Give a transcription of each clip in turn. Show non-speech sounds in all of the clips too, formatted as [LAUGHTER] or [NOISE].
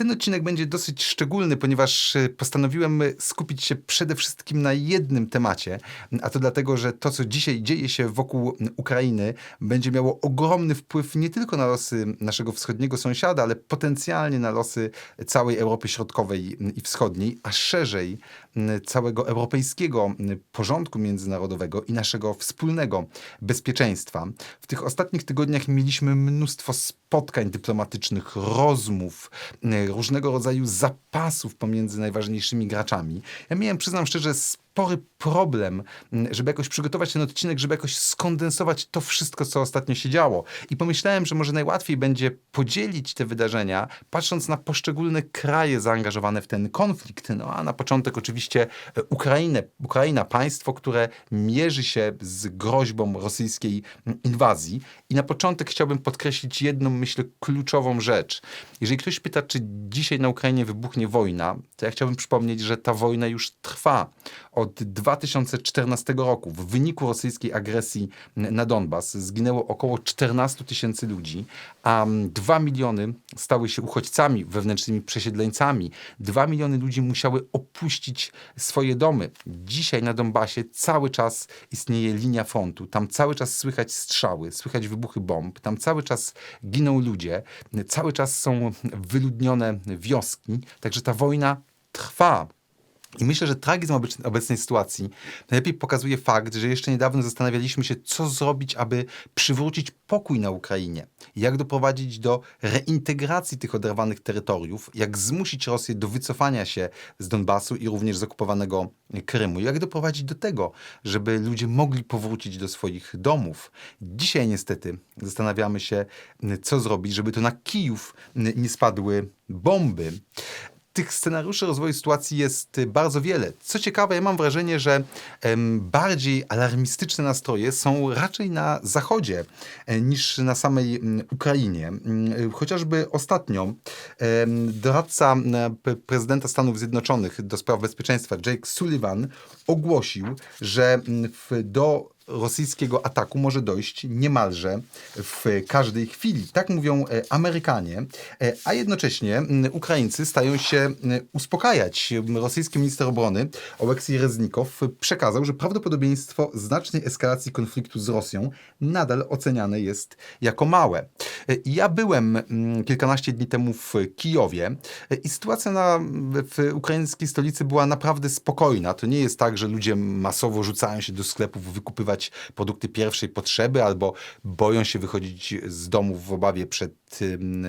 Ten odcinek będzie dosyć szczególny, ponieważ e, postanowiłem skupić się przede wszystkim na jednym temacie, a to dlatego, że to, co dzisiaj dzieje się wokół Ukrainy, będzie miało ogromny wpływ nie tylko na losy naszego wschodniego sąsiada, ale potencjalnie na losy całej Europy Środkowej i Wschodniej, a szerzej całego europejskiego porządku międzynarodowego i naszego wspólnego bezpieczeństwa. W tych ostatnich tygodniach mieliśmy mnóstwo spotkań dyplomatycznych, rozmów, różnego rodzaju zapasów pomiędzy najważniejszymi graczami. Ja miałem, przyznam szczerze, spory problem, żeby jakoś przygotować ten odcinek, żeby jakoś skondensować to wszystko, co ostatnio się działo. I pomyślałem, że może najłatwiej będzie podzielić te wydarzenia, patrząc na poszczególne kraje zaangażowane w ten konflikt. No a na początek oczywiście Ukrainę. Ukraina, państwo, które mierzy się z groźbą rosyjskiej inwazji. I na początek chciałbym podkreślić jedną, myślę, kluczową rzecz. Jeżeli ktoś pyta, czy dzisiaj na Ukrainie wybuchnie wojna, to ja chciałbym przypomnieć, że ta wojna już trwa od 2014 roku. W wyniku rosyjskiej agresji na Donbas zginęło około 14 tysięcy ludzi, a 2 miliony stały się uchodźcami, wewnętrznymi przesiedleńcami. 2 miliony ludzi musiały opuścić swoje domy. Dzisiaj na Donbasie cały czas istnieje linia frontu. Tam cały czas słychać strzały, słychać wybuchy bomb. Tam cały czas giną ludzie. Cały czas są wyludnione wioski. Także ta wojna trwa. I myślę, że tragizm obecnej sytuacji najlepiej pokazuje fakt, że jeszcze niedawno zastanawialiśmy się, co zrobić, aby przywrócić pokój na Ukrainie. Jak doprowadzić do reintegracji tych oderwanych terytoriów, jak zmusić Rosję do wycofania się z Donbasu i również z okupowanego Krymu. Jak doprowadzić do tego, żeby ludzie mogli powrócić do swoich domów. Dzisiaj niestety zastanawiamy się, co zrobić, żeby to na Kijów nie spadły bomby tych scenariuszy rozwoju sytuacji jest y, bardzo wiele. Co ciekawe, ja mam wrażenie, że bardziej alarmistyczne nastroje są raczej na zachodzie e, niż na samej Ukrainie. Mm, chociażby ostatnio doradca prezydenta Stanów Zjednoczonych do spraw bezpieczeństwa Jake Sullivan ogłosił, że do rosyjskiego ataku może dojść niemalże w każdej chwili. Tak mówią e, Amerykanie, e, a jednocześnie Ukraińcy stają się uspokajać. Rosyjski minister obrony Oleksij Reznikow przekazał, że prawdopodobieństwo znacznej eskalacji konfliktu z Rosją nadal oceniane jest jako małe. E, ja byłem kilkanaście dni temu w Kijowie i sytuacja na, w ukraińskiej stolicy była naprawdę spokojna. To nie jest tak, że ludzie masowo rzucają się do sklepów wykupywać produkty pierwszej potrzeby albo boją się wychodzić z domów w obawie przed,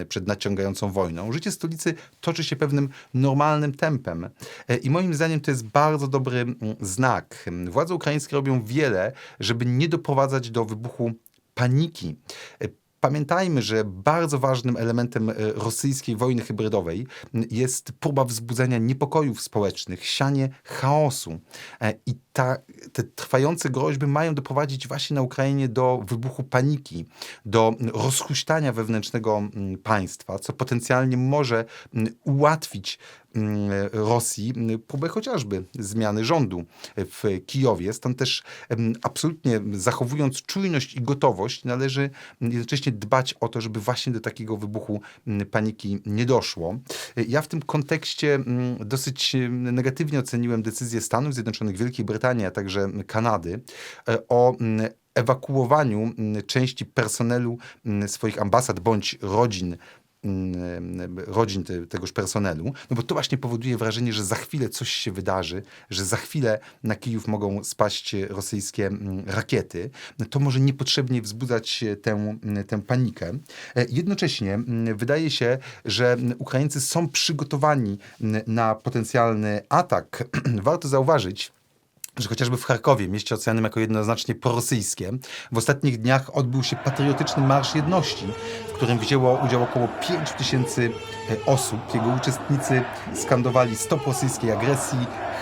przed naciągającą wojną. Życie stolicy toczy się pewnym normalnym tempem. E, I moim zdaniem to jest bardzo dobry znak. Władze ukraińskie robią wiele, żeby nie doprowadzać do wybuchu paniki. Pamiętajmy, że bardzo ważnym elementem e, rosyjskiej wojny hybrydowej jest próba wzbudzenia niepokojów społecznych, sianie chaosu. E, I ta, te trwające groźby mają doprowadzić właśnie na Ukrainie do wybuchu paniki, do rozhuśtania wewnętrznego państwa, co potencjalnie może ułatwić Rosji próbę chociażby zmiany rządu w Kijowie. Stąd też absolutnie zachowując czujność i gotowość, należy jednocześnie dbać o to, żeby właśnie do takiego wybuchu paniki nie doszło. Ja w tym kontekście dosyć negatywnie oceniłem decyzję Stanów Zjednoczonych, Wielkiej Brytanii, a także Kanady e, o ewakuowaniu części personelu swoich ambasad bądź rodzin Mm, rodzin te, tegoż personelu, no bo to właśnie powoduje wrażenie, że za chwilę coś się wydarzy, że za chwilę na Kijów mogą spaść rosyjskie mm, rakiety, no to może niepotrzebnie wzbudzać tę, mm, tę panikę. E, jednocześnie wydaje się, że Ukraińcy są przygotowani na potencjalny atak. [CLEARS THROAT] Warto zauważyć, że chociażby w Charkowie, mieście oceanym jako jednoznacznie prorosyjskie, w ostatnich dniach odbył się patriotyczny Marsz Jedności, w którym wzięło udział około 5 tysięcy e, osób. Jego uczestnicy skandowali stop rosyjskiej agresji,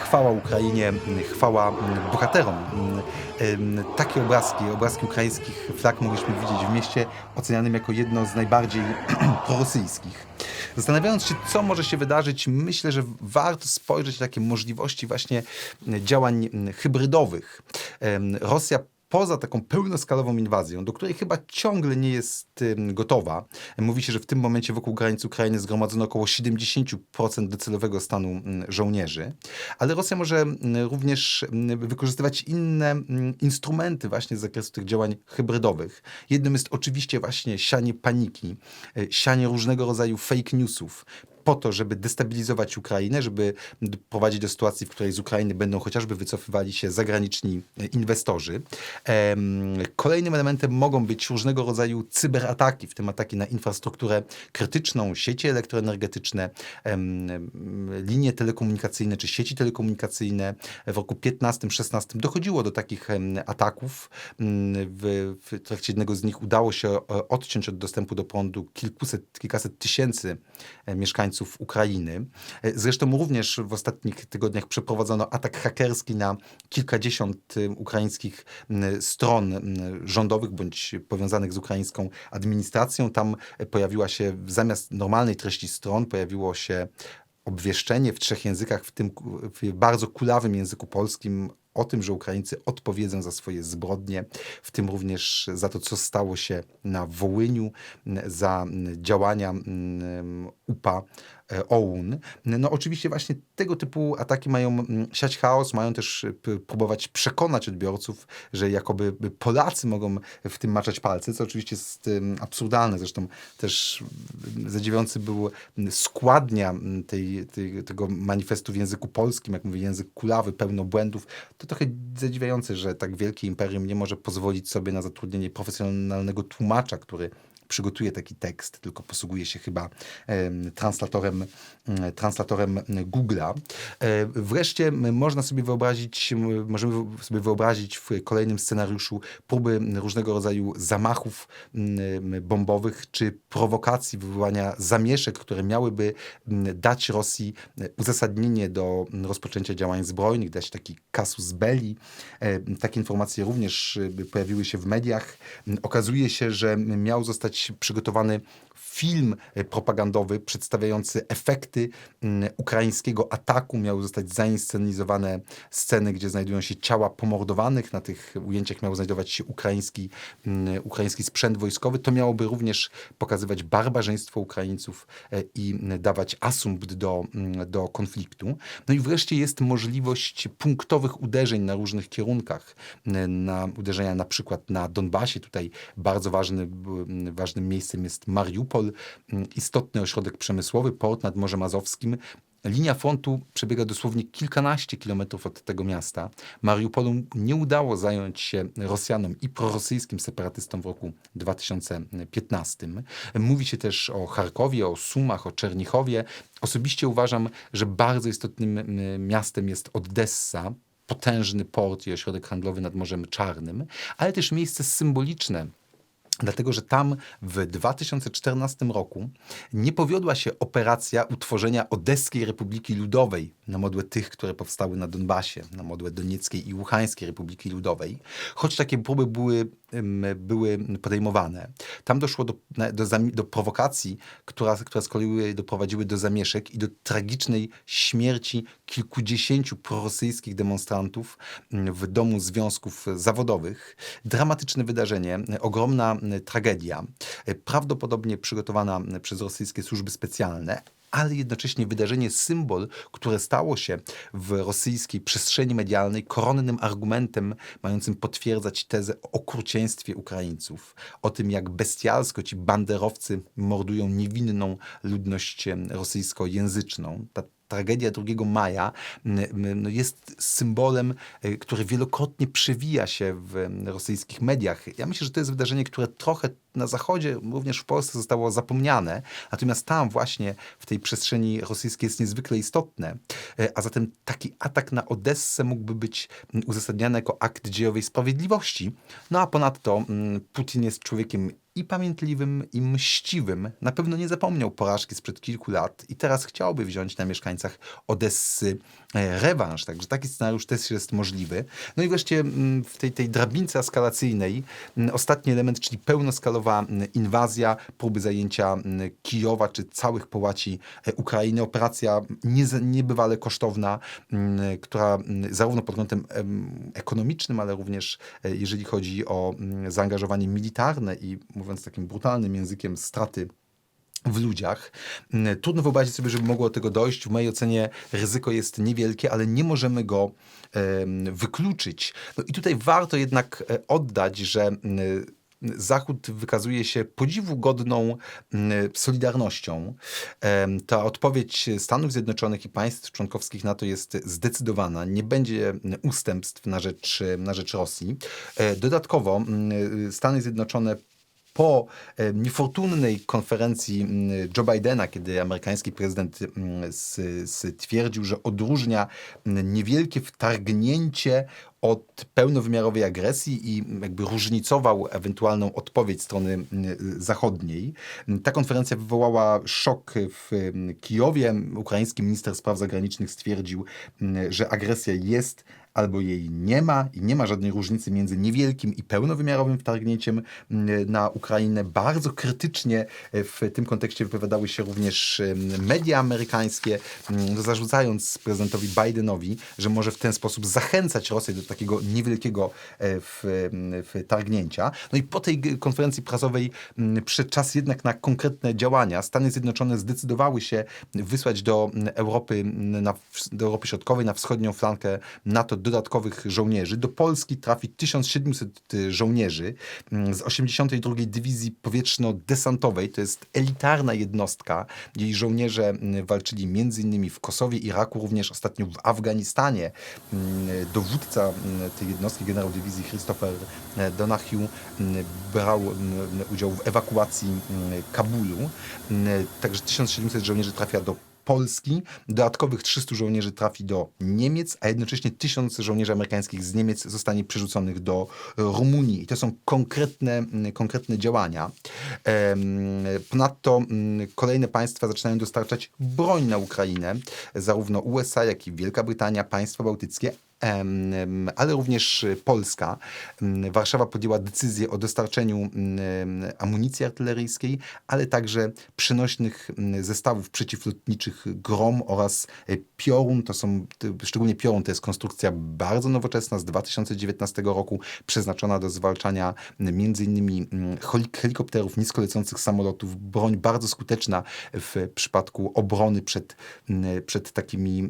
chwała Ukrainie, chwała bohaterom. Takie obrazki, obrazki ukraińskich flag mogliśmy widzieć w mieście ocenianym jako jedno z najbardziej [CLEARS THROAT] prorosyjskich. Zastanawiając się, co może się wydarzyć, myślę, że warto spojrzeć na takie możliwości właśnie działań hybrydowych. Rosja poza taką pełnoskalową inwazją, do której chyba ciągle nie jest gotowa, mówi się, że w tym momencie wokół granic Ukrainy zgromadzono około 70% docelowego stanu żołnierzy, ale Rosja może również wykorzystywać inne instrumenty właśnie z zakresu tych działań hybrydowych. Jednym jest oczywiście właśnie sianie paniki, e, sianie różnego rodzaju fake newsów, po to, żeby destabilizować Ukrainę, żeby prowadzić do sytuacji, w której z Ukrainy będą chociażby wycofywali się zagraniczni e, inwestorzy. Kolejnym elementem mogą być różnego rodzaju cyberataki, w tym ataki na infrastrukturę krytyczną, sieci elektroenergetyczne, linie telekomunikacyjne czy sieci telekomunikacyjne. W roku 15-16 dochodziło do takich ataków. Mm, W, w trakcie jednego z nich udało się e, odciąć od dostępu do prądu kilkuset, kilkaset tysięcy e, mieszkańców Ukrainy. E, Zresztą również w ostatnich tygodniach przeprowadzono atak hakerski na kilkadziesiąt y, ukraińskich stron rządowych bądź powiązanych z ukraińską administracją. Tam e, pojawiła się zamiast normalnej treści stron, pojawiło się obwieszczenie w trzech językach, w tym w bardzo kulawym języku polskim o tym, że Ukraińcy odpowiedzą za swoje zbrodnie, w tym również za to, co stało się na Wołyniu, za działania UPA e, OUN. No oczywiście właśnie tego typu ataki mają siać chaos, mają też e, próbować przekonać odbiorców, że jakoby Polacy mogą w tym maczać palce, co oczywiście jest absurdalne. Zresztą też zadziwiający był składnia tej, tej, tego manifestu w języku polskim, jak mówię, język kulawy, pełno błędów. To trochę zadziwiające, że tak wielkie imperium nie może pozwolić sobie na zatrudnienie profesjonalnego tłumacza, który przygotuje taki tekst, tylko posługuje się chyba em, translatorem, mm, translatorem Google'a. E, Wreszcie można sobie wyobrazić, możemy sobie wyobrazić w kolejnym scenariuszu próby różnego rodzaju zamachów mm, bombowych czy prowokacji, wywołania zamieszek, które miałyby mm, dać Rosji uzasadnienie do rozpoczęcia działań zbrojnych, dać taki casus belli. E, Takie informacje również e, pojawiły się w mediach. Okazuje się, że miał zostać przygotowany film e, propagandowy przedstawiający efekty mm, ukraińskiego ataku. Miały zostać zainscenizowane sceny, gdzie znajdują się ciała pomordowanych. Na tych ujęciach miał znajdować się ukraiński, mm, ukraiński sprzęt wojskowy. To miałoby również pokazywać barbarzyństwo Ukraińców e, i mm, dawać asumpt do, do konfliktu. No i wreszcie jest możliwość punktowych uderzeń na różnych kierunkach. Mm, Na uderzenia na przykład na Donbasie. Tutaj bardzo ważny, b- ważnym miejscem jest Mariupol, mm, istotny ośrodek przemysłowy, port nad Morzem Azowskim. Linia frontu przebiega dosłownie kilkanaście kilometrów od tego miasta. Mariupolu nie udało zająć się Rosjanom i prorosyjskim separatystom w roku 2015. Mówi się też o Charkowie, o Sumach, o Czernichowie. Osobiście uważam, że bardzo istotnym mm, miastem jest Odessa, potężny port i ośrodek handlowy nad Morzem Czarnym, ale też miejsce symboliczne Dlatego, że tam w 2014 roku nie powiodła się operacja utworzenia Odeskiej Republiki Ludowej na modłę tych, które powstały na Donbasie, na modłę Donieckiej i Łuchańskiej Republiki Ludowej, choć takie próby były, były podejmowane. Tam doszło do, do, do prowokacji, która, która z kolei doprowadziły do zamieszek i do tragicznej śmierci kilkudziesięciu prorosyjskich demonstrantów mm, w Domu Związków Zawodowych. Dramatyczne wydarzenie, ogromna mm, tragedia, e, prawdopodobnie przygotowana przez rosyjskie służby specjalne, ale jednocześnie wydarzenie symbol, które stało się w rosyjskiej przestrzeni medialnej koronnym argumentem mającym potwierdzać tezę o okrucieństwie Ukraińców, o tym jak bestialsko ci banderowcy mordują niewinną ludność em, rosyjskojęzyczną. Ta tragedia 2 maja no, jest symbolem, y, który wielokrotnie przewija się w rosyjskich mediach. Ja myślę, że to jest wydarzenie, które trochę na Zachodzie, również w Polsce zostało zapomniane, natomiast tam właśnie w tej przestrzeni rosyjskiej jest niezwykle istotne. E, A zatem taki atak na Odessę mógłby być uzasadniany jako akt dziejowej sprawiedliwości. No a ponadto Putin jest człowiekiem i pamiętliwym, i mściwym. Na pewno nie zapomniał porażki sprzed kilku lat i teraz chciałby wziąć na mieszkańcach Odessy e, rewanż. Także taki scenariusz też jest możliwy. No i wreszcie mm, w tej, tej drabince eskalacyjnej mm, ostatni element, czyli pełnoskalowa mm, inwazja, próby zajęcia Kijowa czy całych połaci e, Ukrainy. Operacja niebywale kosztowna, która zarówno pod kątem em, ekonomicznym, ale również e, jeżeli chodzi o zaangażowanie militarne i mówiąc takim brutalnym językiem straty w ludziach. Mm, Trudno wyobrazić sobie, żeby mogło do tego dojść. W mojej ocenie ryzyko jest niewielkie, ale nie możemy go wykluczyć. No i tutaj warto jednak e, oddać, że mm, Zachód wykazuje się podziwu godną mm, solidarnością. Ta odpowiedź Stanów Zjednoczonych i państw członkowskich NATO jest zdecydowana. Nie będzie ustępstw na rzecz, na rzecz Rosji. E, Dodatkowo Stany Zjednoczone po niefortunnej konferencji mm, Joe Bidena, kiedy amerykański prezydent mm, stwierdził, że odróżnia mm, niewielkie wtargnięcie od pełnowymiarowej agresji i jakby różnicował ewentualną odpowiedź strony zachodniej. Ta konferencja wywołała szok w Kijowie. Ukraiński minister spraw zagranicznych stwierdził, że agresja jest albo jej nie ma i nie ma żadnej różnicy między niewielkim i pełnowymiarowym wtargnięciem mm, na Ukrainę. Bardzo krytycznie w tym kontekście wypowiadały się również mm, media amerykańskie, mm, zarzucając prezydentowi Bidenowi, że może w ten sposób zachęcać Rosję do takiego niewielkiego e, w, w targnięcia. No i po tej konferencji prasowej mm, przyszedł czas jednak na konkretne działania. Stany Zjednoczone zdecydowały się wysłać do mm, Europy, mm, na, do Europy Środkowej, na wschodnią flankę NATO dodatkowych żołnierzy. Do Polski trafi 1700 żołnierzy mm, z 82. Dywizji Powietrzno-Desantowej. To jest elitarna jednostka. Jej żołnierze mm, walczyli m.in. w Kosowie, Iraku, również ostatnio w Afganistanie. Mm, Dowódca tej jednostki, generał dywizji Christopher e, Donahue, brał udział w ewakuacji Kabulu. Także 1700 żołnierzy trafia do Polski, dodatkowych 300 żołnierzy trafi do Niemiec, a jednocześnie 1000 żołnierzy amerykańskich z Niemiec zostanie przerzuconych do Rumunii. I to są konkretne, mm, konkretne działania. Ponadto mm, kolejne państwa zaczynają dostarczać broń na Ukrainę, zarówno USA, jak i Wielka Brytania, państwa bałtyckie, ale również y, Polska. Warszawa podjęła decyzję o dostarczeniu amunicji artyleryjskiej, ale także przenośnych mm, zestawów przeciwlotniczych Grom oraz y, Piorun. To są, szczególnie Piorun to jest konstrukcja bardzo nowoczesna z 2019 roku, przeznaczona do zwalczania heli- helikopterów, niskolecących samolotów. Broń bardzo skuteczna w przypadku obrony przed, przed takimi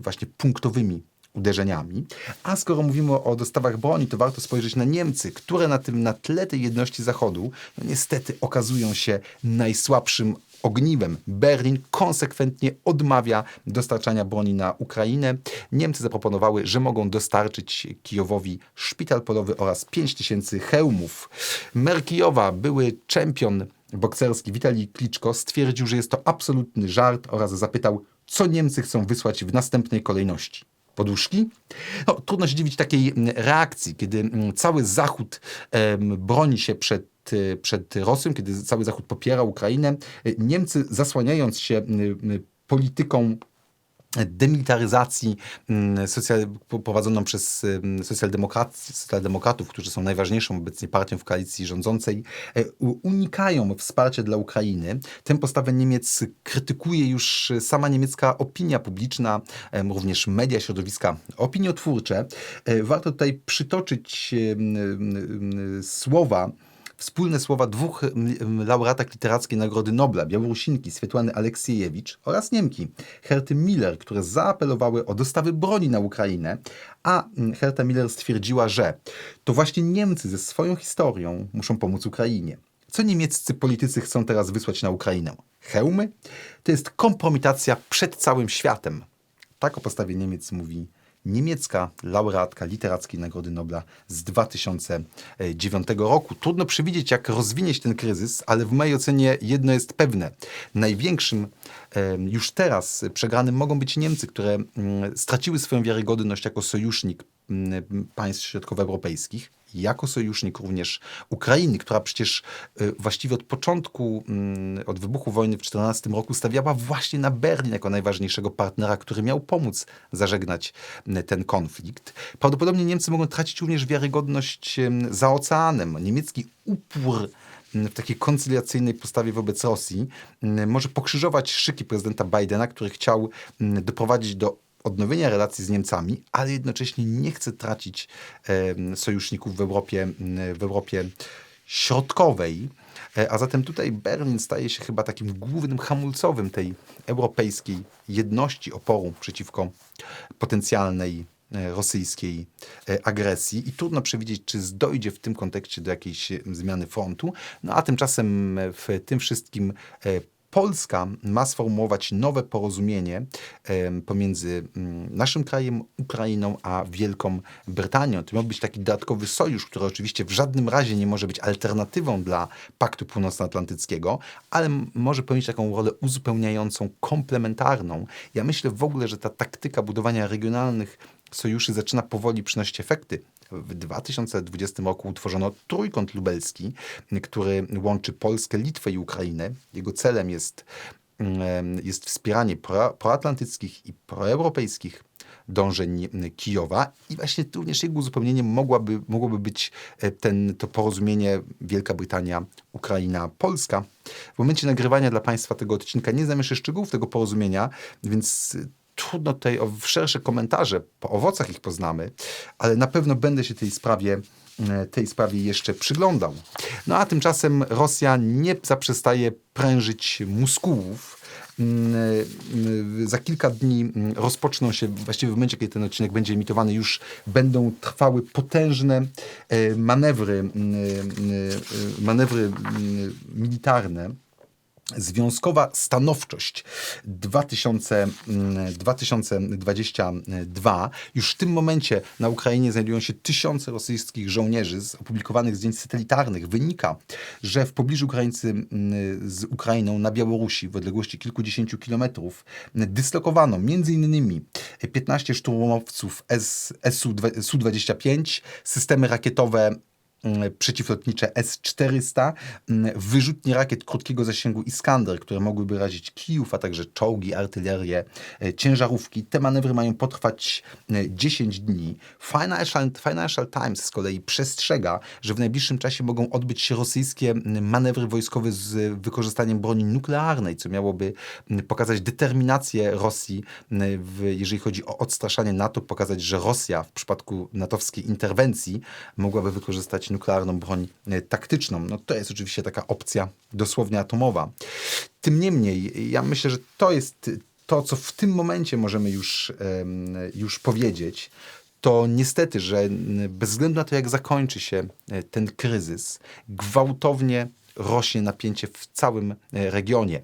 właśnie punktowymi uderzeniami. A skoro mówimy o dostawach broni, to warto spojrzeć na Niemcy, które na tym na tle tej jedności Zachodu no niestety okazują się najsłabszym ogniwem. Berlin konsekwentnie odmawia dostarczania broni na Ukrainę. Niemcy zaproponowały, że mogą dostarczyć Kijowowi szpital polowy oraz 5000 hełmów. Mer Kijowa, były czempion bokserski Witalij Kliczko stwierdził, że jest to absolutny żart oraz zapytał, co Niemcy chcą wysłać w następnej kolejności poduszki. No, trudno się dziwić takiej mm, reakcji, kiedy mm, cały Zachód broni się przed y, przed Rosją, kiedy cały Zachód popiera Ukrainę. y, Niemcy zasłaniając się polityką demilitaryzacji mm, socjal, prowadzoną przez mm, socjaldemokracji- socjaldemokratów, którzy są najważniejszą obecnie partią w koalicji rządzącej, e, unikają wsparcia dla Ukrainy. Tę postawę Niemiec krytykuje już sama niemiecka opinia publiczna, również media, środowiska opiniotwórcze. E, Warto tutaj przytoczyć słowa wspólne słowa dwóch laureatek literackiej Nagrody Nobla, Białorusinki Swietłany Aleksiejewicz oraz Niemki Herty Miller, które zaapelowały o dostawy broni na Ukrainę, a Herta Miller stwierdziła, że to właśnie Niemcy ze swoją historią muszą pomóc Ukrainie. Co niemieccy politycy chcą teraz wysłać na Ukrainę? Hełmy? To jest kompromitacja przed całym światem. Tak o postawie Niemiec mówi niemiecka laureatka Literackiej Nagrody Nobla z 2009 roku. Trudno przewidzieć, jak rozwinie się ten kryzys, ale w mojej ocenie jedno jest pewne. Największym już teraz przegranym mogą być Niemcy, które mm, straciły swoją wiarygodność jako sojusznik mm, państw środkowoeuropejskich. Jako sojusznik również Ukrainy, która przecież y, właściwie od początku, mm, od wybuchu wojny w 14 roku stawiała właśnie na Berlin jako najważniejszego partnera, który miał pomóc zażegnać y, ten konflikt. Prawdopodobnie Niemcy mogą tracić również wiarygodność y, za oceanem. Niemiecki upór w takiej koncyliacyjnej postawie wobec Rosji może pokrzyżować szyki prezydenta Bidena, który chciał doprowadzić do odnowienia relacji z Niemcami, ale jednocześnie nie chce tracić sojuszników w Europie, w Europie Środkowej. E, a zatem tutaj Berlin staje się chyba takim głównym hamulcowym tej europejskiej jedności oporu przeciwko potencjalnej e, rosyjskiej e, agresji i trudno przewidzieć, czy dojdzie w tym kontekście do jakiejś zmiany frontu. No a tymczasem w tym wszystkim Polska ma sformułować nowe porozumienie pomiędzy mm, naszym krajem, Ukrainą, a Wielką Brytanią. To miał być taki dodatkowy sojusz, który oczywiście w żadnym razie nie może być alternatywą dla Paktu Północnoatlantyckiego, ale może pełnić taką rolę uzupełniającą, komplementarną. Ja myślę w ogóle, że ta taktyka budowania regionalnych sojuszy zaczyna powoli przynosić efekty. W 2020 roku utworzono Trójkąt Lubelski, który łączy Polskę, Litwę i Ukrainę. Jego celem jest, jest wspieranie pro, proatlantyckich i proeuropejskich dążeń Kijowa i właśnie również jego uzupełnieniem mogłaby, mogłoby być e, ten, to porozumienie Wielka Brytania, Ukraina, Polska. W momencie nagrywania dla Państwa tego odcinka nie znam jeszcze szczegółów tego porozumienia, więc trudno tutaj o szersze komentarze, po owocach ich poznamy, ale na pewno będę się tej sprawie e, tej sprawie jeszcze przyglądał. No a tymczasem Rosja nie zaprzestaje prężyć muskułów. Mm, e, za kilka dni mm, rozpoczną się, właściwie w momencie, kiedy ten odcinek będzie emitowany, już będą trwały potężne e, manewry, mm, manewry militarne Związkowa stanowczość 2000, 2022. Mm, Już w tym momencie na Ukrainie znajdują się tysiące rosyjskich żołnierzy. Z opublikowanych zdjęć satelitarnych wynika, że w pobliżu granicy mm, z Ukrainą na Białorusi w odległości kilkudziesięciu kilometrów dyslokowano m.in. 15 szturmowców Su-25, systemy rakietowe przeciwlotnicze S-400, mm, wyrzutnie rakiet krótkiego zasięgu Iskander, które mogłyby razić Kijów, a także czołgi, artylerię, e, ciężarówki. Te manewry mają potrwać 10 e, dni. Financial, Financial Times z kolei przestrzega, że w najbliższym czasie mogą odbyć się rosyjskie manewry wojskowe z wykorzystaniem broni nuklearnej, co miałoby pokazać determinację Rosji, w, jeżeli chodzi o odstraszanie NATO, pokazać, że Rosja w przypadku natowskiej interwencji mogłaby wykorzystać nuklearną broń e, taktyczną. No to jest oczywiście taka opcja dosłownie atomowa. Tym niemniej, ja myślę, że to jest to, co w tym momencie możemy już, już powiedzieć, to niestety, że bez względu na to, jak zakończy się e, ten kryzys, gwałtownie rośnie napięcie w całym e, regionie.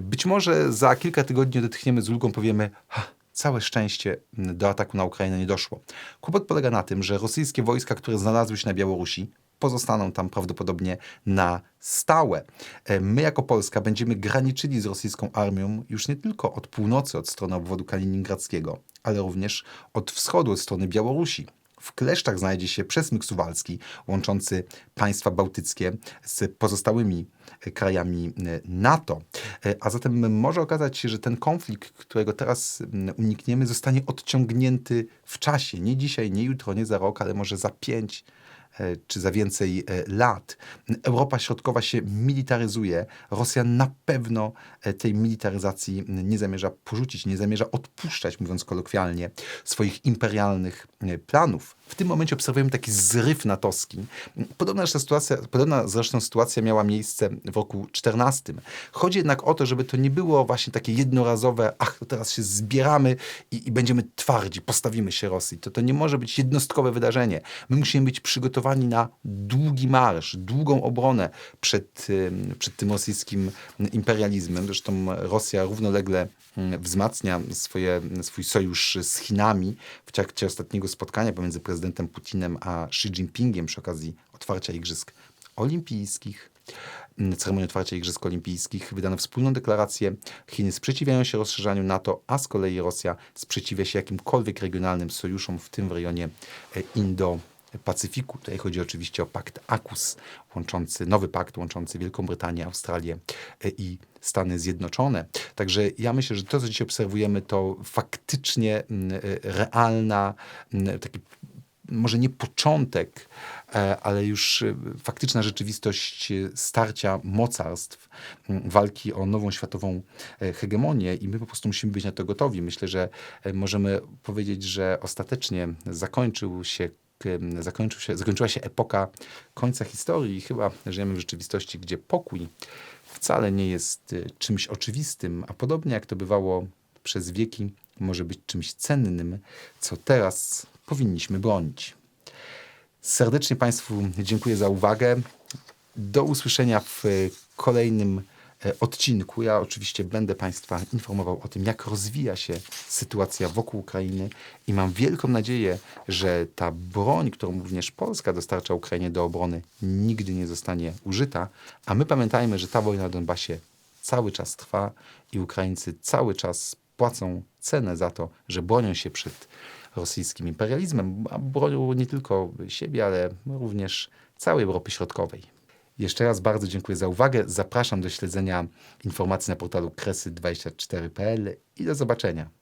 Być może za kilka tygodni odetchniemy z ulgą, powiemy, ha, całe szczęście do ataku na Ukrainę nie doszło. Kłopot polega na tym, że rosyjskie wojska, które znalazły się na Białorusi, pozostaną tam prawdopodobnie na stałe. E, my jako Polska będziemy graniczyli z rosyjską armią już nie tylko od północy, od strony obwodu kaliningradzkiego, ale również od wschodu, od strony Białorusi. W kleszczach znajdzie się przesmyk suwalski łączący państwa bałtyckie z pozostałymi krajami e, NATO. E, a zatem może okazać się, że ten konflikt, którego teraz unikniemy, zostanie odciągnięty w czasie. Nie dzisiaj, nie jutro, nie za rok, ale może za pięć E, czy za więcej e, lat. Europa Środkowa się militaryzuje. Rosja na pewno e, tej militaryzacji nie zamierza porzucić, nie zamierza odpuszczać, mówiąc kolokwialnie, swoich imperialnych planów. W tym momencie obserwujemy taki zryw natowski. Podobna zresztą sytuacja, podobna zresztą sytuacja miała miejsce w roku 14. Chodzi jednak o to, żeby to nie było właśnie takie jednorazowe, ach, to teraz się zbieramy i, i będziemy twardzi, postawimy się Rosji. To, to nie może być jednostkowe wydarzenie. My musimy być przygotowani na długi marsz, długą obronę przed, przed tym rosyjskim imperializmem. Zresztą Rosja równolegle wzmacnia swoje, swój sojusz z Chinami w trakcie ostatniego spotkania pomiędzy prezydentem Putinem a Xi Jinpingiem przy okazji otwarcia Igrzysk Olimpijskich. Ceremonii otwarcia Igrzysk Olimpijskich wydano wspólną deklarację. Chiny sprzeciwiają się rozszerzaniu NATO, a z kolei Rosja sprzeciwia się jakimkolwiek regionalnym sojuszom, w tym w rejonie e, Indo- Pacyfiku. Tutaj chodzi oczywiście o pakt AKUS, łączący, nowy pakt łączący Wielką Brytanię, Australię e, i Stany Zjednoczone. Także ja myślę, że to, co dzisiaj obserwujemy, to faktycznie mm, e, realna, mm, taki może nie początek, e, ale już faktyczna rzeczywistość starcia mocarstw, m, walki o nową światową hegemonię i my po prostu musimy być na to gotowi. Myślę, że możemy powiedzieć, że ostatecznie zakończył się zakończył się, zakończyła się epoka końca historii i chyba żyjemy w rzeczywistości, gdzie pokój wcale nie jest e, czymś oczywistym, a podobnie jak to bywało przez wieki, może być czymś cennym, co teraz powinniśmy bronić. Serdecznie Państwu dziękuję za uwagę. Do usłyszenia w e, kolejnym odcinku. Ja oczywiście będę Państwa informował o tym, jak rozwija się sytuacja wokół Ukrainy i mam wielką nadzieję, że ta broń, którą również Polska dostarcza Ukrainie do obrony, nigdy nie zostanie użyta. A my pamiętajmy, że ta wojna na Donbasie cały czas trwa i Ukraińcy cały czas płacą cenę za to, że bronią się przed rosyjskim imperializmem, a bronią nie tylko siebie, ale również całej Europy Środkowej. Jeszcze raz bardzo dziękuję za uwagę. Zapraszam do śledzenia informacji na portalu kresy24.pl i do zobaczenia.